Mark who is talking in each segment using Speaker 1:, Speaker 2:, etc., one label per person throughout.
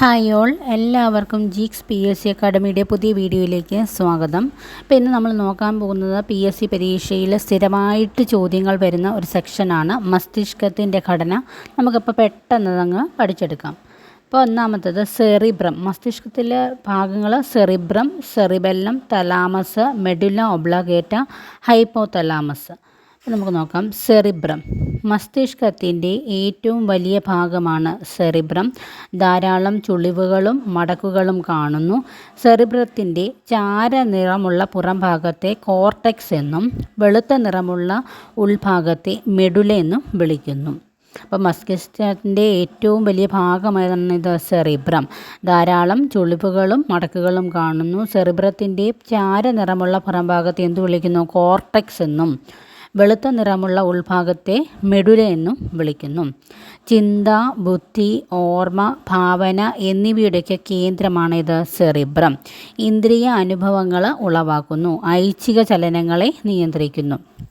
Speaker 1: Hi all. എല്ലാവർക്കും geeks P S C അക്കാഡമിയുടെ പുതിയ വീഡിയോയിലേക്ക് സ്വാഗതം. അപ്പോൾ ഇന്ന് നമ്മൾ നോക്കാൻ പോകുന്നത് പി എസ് സി പരീക്ഷയിൽ സ്ഥിരമായിട്ട് ചോദ്യങ്ങൾ വരുന്ന ഒരു സെക്ഷനാണ് മസ്തിഷ്കത്തിന്റെ ഘടന. നമുക്കിപ്പോൾ പെട്ടെന്ന് അങ്ങ് പഠിച്ചെടുക്കാം. അപ്പോൾ ഒന്നാമത്തത് സെറിബ്രം. മസ്തിഷ്കത്തിലെ ഭാഗങ്ങൾ cerebrum cerebellum thalamus medulla oblongata hypothalamus നമുക്ക് നോക്കാം. സെറിബ്രം. മസ്തിഷ്കത്തിന്റെ ഏറ്റവും വലിയ ഭാഗമാണ് സെറിബ്രം. ധാരാളം ചുളിവുകളും മടക്കുകളും കാണുന്നു. സെറിബ്രത്തിന്റെ ചാര നിറമുള്ള പുറം ഭാഗത്തെ കോർട്ടെക്സ് എന്നും വെളുത്ത നിറമുള്ള ഉൾഭാഗത്തെ മെഡുല എന്നും വിളിക്കുന്നു. അപ്പോൾ മസ്തിഷ്കത്തിന്റെ ഏറ്റവും വലിയ ഭാഗമാണ് ഇത് സെറിബ്രം. ധാരാളം ചുളിവുകളും മടക്കുകളും കാണുന്നു. സെറിബ്രത്തിന്റെ ചാര നിറമുള്ള പുറംഭാഗത്തെ എന്ത് വിളിക്കുന്നു? കോർട്ടെക്സ് എന്നും വെളുത്ത നിറമുള്ള ഉൾഭാഗത്തെ മെഡുല എന്നും വിളിക്കുന്നു. ചിന്ത ബുദ്ധി ഓർമ്മ ഭാവന എന്നിവയുടെയൊക്കെ ഇത് സെറിബ്രം. ഇന്ദ്രിയ അനുഭവങ്ങൾ ഉളവാക്കുന്നു. ഐച്ഛിക ചലനങ്ങളെ നിയന്ത്രിക്കുന്നു.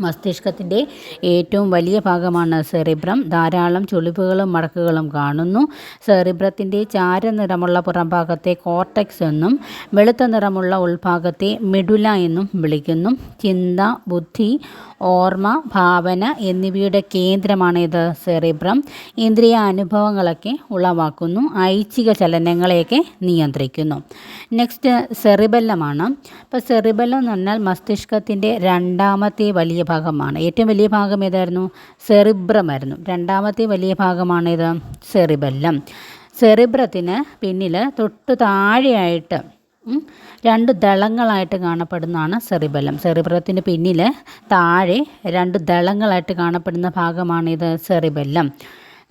Speaker 1: മസ്തിഷ്കത്തിന്റെ ഏറ്റവും വലിയ ഭാഗമാണ് സെറിബ്രം. ധാരാളം ചുളിവുകളും മടക്കുകളും കാണുന്നു. സെറിബ്രത്തിന്റെ ചാര നിറമുള്ള പുറംഭാഗത്തെ കോർട്ടക്സ് എന്നും വെളുത്ത നിറമുള്ള ഉൾഭാഗത്തെ മെഡുല എന്നും വിളിക്കുന്നു. ചിന്ത ബുദ്ധി ഓർമ്മ ഭാവന എന്നിവയുടെ കേന്ദ്രമാണ് ഇത് സെറിബ്രം ഇന്ദ്രിയ അനുഭവങ്ങളൊക്കെ ഉളവാക്കുന്നു ഐച്ഛിക ചലനങ്ങളെയൊക്കെ നിയന്ത്രിക്കുന്നു. നെക്സ്റ്റ് സെറിബല്ലമാണ്. ഇപ്പോൾ സെറിബെല്ലം എന്ന് പറഞ്ഞാൽ മസ്തിഷ്കത്തിന്റെ രണ്ടാമത്തെ വലിയ ഭാഗമാണ്. ഏറ്റവും വലിയ ഭാഗം ഏതായിരുന്നു? സെറിബ്രമായിരുന്നു രണ്ടാമത്തെ വലിയ ഭാഗമാണിത് സെറിബല്ലം. സെറിബ്രത്തിന് പിന്നിൽ തൊട്ട് താഴെയായിട്ട് രണ്ട് ദളങ്ങളായിട്ട് കാണപ്പെടുന്നതാണ് സെറിബലം. സെറിബ്രത്തിന് പിന്നിൽ താഴെ രണ്ട് ദളങ്ങളായിട്ട് കാണപ്പെടുന്ന ഭാഗമാണിത് സെറിബെല്ലം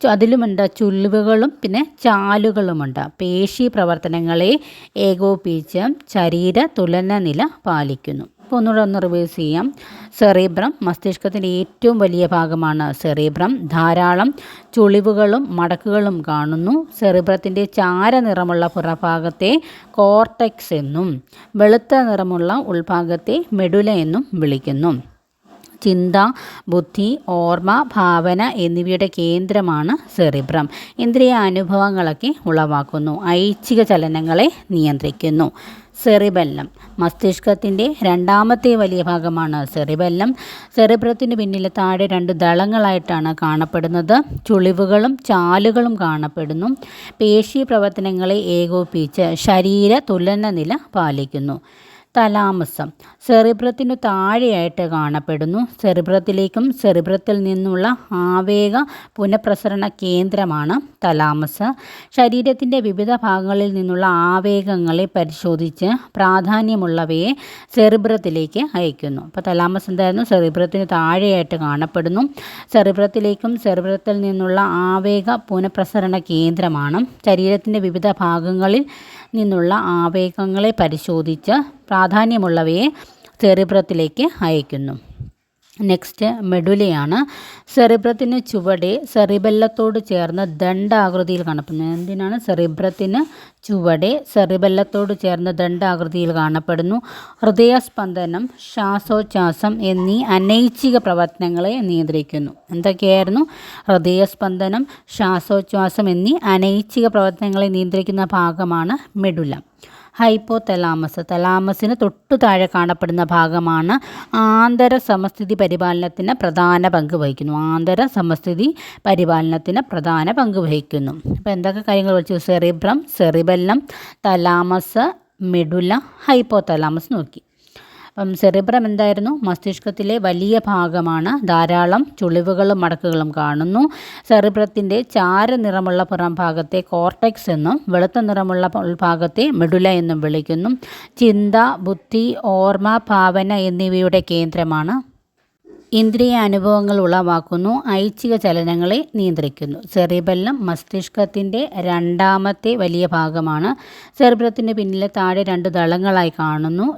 Speaker 1: അതിലുമുണ്ട് ചുളിവുകളും പിന്നെ ചാലുകളുമുണ്ട്. പേശി പ്രവർത്തനങ്ങളെ ഏകോപിച്ച് ശരീര തുലന നില പാലിക്കുന്നു. അപ്പോൾ ഒന്നുകൂടെ ഒന്ന് റിവേഴ്സ് ചെയ്യാം. സെറീബ്രം മസ്തിഷ്കത്തിന്റെ ഏറ്റവും വലിയ ഭാഗമാണ് സെറീബ്രം. ധാരാളം ചുളിവുകളും മടക്കുകളും കാണുന്നു. സെറിബ്രത്തിന്റെ ചാര നിറമുള്ള പുറഭാഗത്തെ കോർട്ടെക്സ് എന്നും വെളുത്ത നിറമുള്ള ഉൾഭാഗത്തെ മെഡുല എന്നും വിളിക്കുന്നു. ചിന്ത ബുദ്ധി ഓർമ്മ ഭാവന എന്നിവയുടെ കേന്ദ്രമാണ് സെറിബ്രം. ഇന്ദ്രിയ അനുഭവങ്ങളൊക്കെ ഉളവാക്കുന്നു. ഐച്ഛിക ചലനങ്ങളെ നിയന്ത്രിക്കുന്നു. സെറിബെല്ലം. മസ്തിഷ്കത്തിന്റെ രണ്ടാമത്തെ വലിയ ഭാഗമാണ് സെറിബെല്ലം. സെറിബ്രത്തിന് പിന്നിൽ താഴെ രണ്ട് ദളങ്ങളായിട്ടാണ് കാണപ്പെടുന്നത്. ചുളിവുകളും ചാലുകളും കാണപ്പെടുന്നു. പേശി പ്രവർത്തനങ്ങളെ ഏകോപിപ്പിച്ച് ശരീര തുലന നില പാലിക്കുന്നു. തലാമസം. സെറിബ്രത്തിനു താഴെയായിട്ട് കാണപ്പെടുന്നു. സെറിബ്രത്തിലേക്കും സെറിബ്രത്തിൽ നിന്നുള്ള ആവേഗ പുനഃപ്രസരണ കേന്ദ്രമാണ് തലാമസ്. ശരീരത്തിന്റെ വിവിധ ഭാഗങ്ങളിൽ നിന്നുള്ള ആവേഗങ്ങളെ പരിശോധിച്ച് പ്രാധാന്യമുള്ളവയെ സെറിബ്രത്തിലേക്ക് അയക്കുന്നു. അപ്പോൾ തലാമസ് എന്തായിരുന്നു? സെറിബ്രത്തിന് താഴെയായിട്ട് കാണപ്പെടുന്നു. സെറിബ്രത്തിലേക്കും സെറിബ്രത്തിൽ നിന്നുള്ള ആവേഗ പുനഃപ്രസരണ കേന്ദ്രമാണ്. ശരീരത്തിന്റെ വിവിധ ഭാഗങ്ങളിൽ നിന്നുള്ള ആവേഗങ്ങളെ പരിശോധിച്ച് പ്രാധാന്യമുള്ളവയെ സെറിബ്രത്തിലേക്ക് അയക്കുന്നു. നെക്സ്റ്റ് മെഡുലയാണ്. സെറിബ്രത്തിന് ചുവടെ സെറിബെല്ലത്തോട് ചേർന്ന് ദണ്ഡാകൃതിയിൽ കാണപ്പെടുന്നു. എന്തിനാണ്? സെറിബ്രത്തിന് ചുവടെ സെറിബെല്ലത്തോട് ചേർന്ന് ദണ്ഡാകൃതിയിൽ കാണപ്പെടുന്നു. ഹൃദയസ്പന്ദനം ശ്വാസോച്ഛാസം എന്നീ അനൈച്ഛിക പ്രവർത്തനങ്ങളെ നിയന്ത്രിക്കുന്നു. എന്തൊക്കെയായിരുന്നു? ഹൃദയസ്പന്ദനം ശ്വാസോച്ഛാസം എന്നീ അനൈച്ഛിക പ്രവർത്തനങ്ങളെ നിയന്ത്രിക്കുന്ന ഭാഗമാണ് മെഡുല. ഹൈപ്പോ തലാമസ് തലാമസിന് തൊട്ടു താഴെ കാണപ്പെടുന്ന ഭാഗമാണ് ആന്തര സമസ്ഥിതി പരിപാലനത്തിന് പ്രധാന പങ്ക് വഹിക്കുന്നു. ആന്തര സമസ്ഥിതി പരിപാലനത്തിന് പ്രധാന പങ്ക് വഹിക്കുന്നു. അപ്പോൾ എന്തൊക്കെ കാര്യങ്ങൾ വെച്ചു? Cerebrum cerebellum thalamus medulla hypothalamus നോക്കി. സെറിബ്രം എന്തായിരുന്നു? മസ്തിഷ്കത്തിലെ വലിയ ഭാഗമാണ്. ധാരാളം ചുളിവുകളും മടക്കുകളും കാണുന്നു. സെറിബ്രത്തിന്റെ ചാര നിറമുള്ള പുറം ഭാഗത്തെ കോർട്ടെക്സ് എന്നും വെളുത്ത നിറമുള്ള ഉൾഭാഗത്തെ മെഡുല എന്നും വിളിക്കുന്നു. ചിന്ത ബുദ്ധി ഓർമ്മ ഭാവന എന്നിവയുടെ കേന്ദ്രമാണ്. ഇന്ദ്രിയ അനുഭവങ്ങൾ ഉളവാക്കുന്നു. ഐച്ഛിക ചലനങ്ങളെ നിയന്ത്രിക്കുന്നു. സെറിബെല്ലം മസ്തിഷ്കത്തിന്റെ രണ്ടാമത്തെ വലിയ ഭാഗമാണ്. സെറിബ്രത്തിന് പിന്നിലെ താഴെ രണ്ട് ദളങ്ങളായി കാണുന്നു.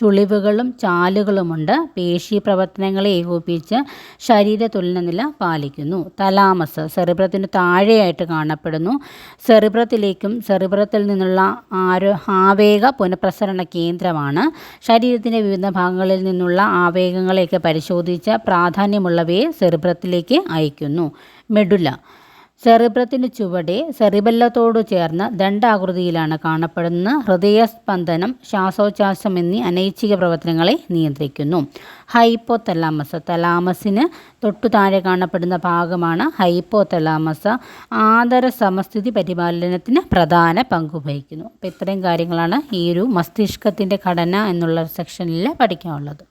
Speaker 1: ചുളിവുകളും ചാലുകളുമുണ്ട്. പേശി പ്രവർത്തനങ്ങളെ ഏകോപിപ്പിച്ച് ശരീര തുലനനില പാലിക്കുന്നു. തലാമസ് സെറിബ്രത്തിന് താഴെയായിട്ട് കാണപ്പെടുന്നു. സെറിബ്രത്തിലേക്കും സെറിബ്രത്തിൽ നിന്നുള്ള ആരോ ആവേഗ പുനഃപ്രസരണ കേന്ദ്രമാണ്. ശരീരത്തിന്റെ വിവിധ ഭാഗങ്ങളിൽ നിന്നുള്ള ആവേഗങ്ങളെയൊക്കെ പരിശോധിച്ച് പ്രാധാന്യമുള്ളവയെ സെറിബ്രത്തിലേക്ക് അയക്കുന്നു. മെഡുല സെറിബ്രത്തിന് ചുവടെ സെറിബെല്ലത്തോട് ചേർന്ന് ദണ്ഡാകൃതിയിലാണ് കാണപ്പെടുന്ന ഹൃദയസ്പന്ദനം ശ്വാസോച്ഛ്വാസം എന്നീ അനൈച്ഛിക പ്രവർത്തനങ്ങളെ നിയന്ത്രിക്കുന്നു. ഹൈപ്പോ തലാമസ് തലാമസിന് തൊട്ടു താഴെ കാണപ്പെടുന്ന ഭാഗമാണ് ഹൈപ്പോ തലാമസ് ആദര സമസ്ഥിതി പരിപാലനത്തിന് പ്രധാന പങ്കുവഹിക്കുന്നു അപ്പോൾ ഇത്രയും കാര്യങ്ങളാണ് ഈ ഒരു മസ്തിഷ്കത്തിന്റെ ഘടന എന്നുള്ള സെക്ഷനിൽ പഠിക്കാനുള്ളത്.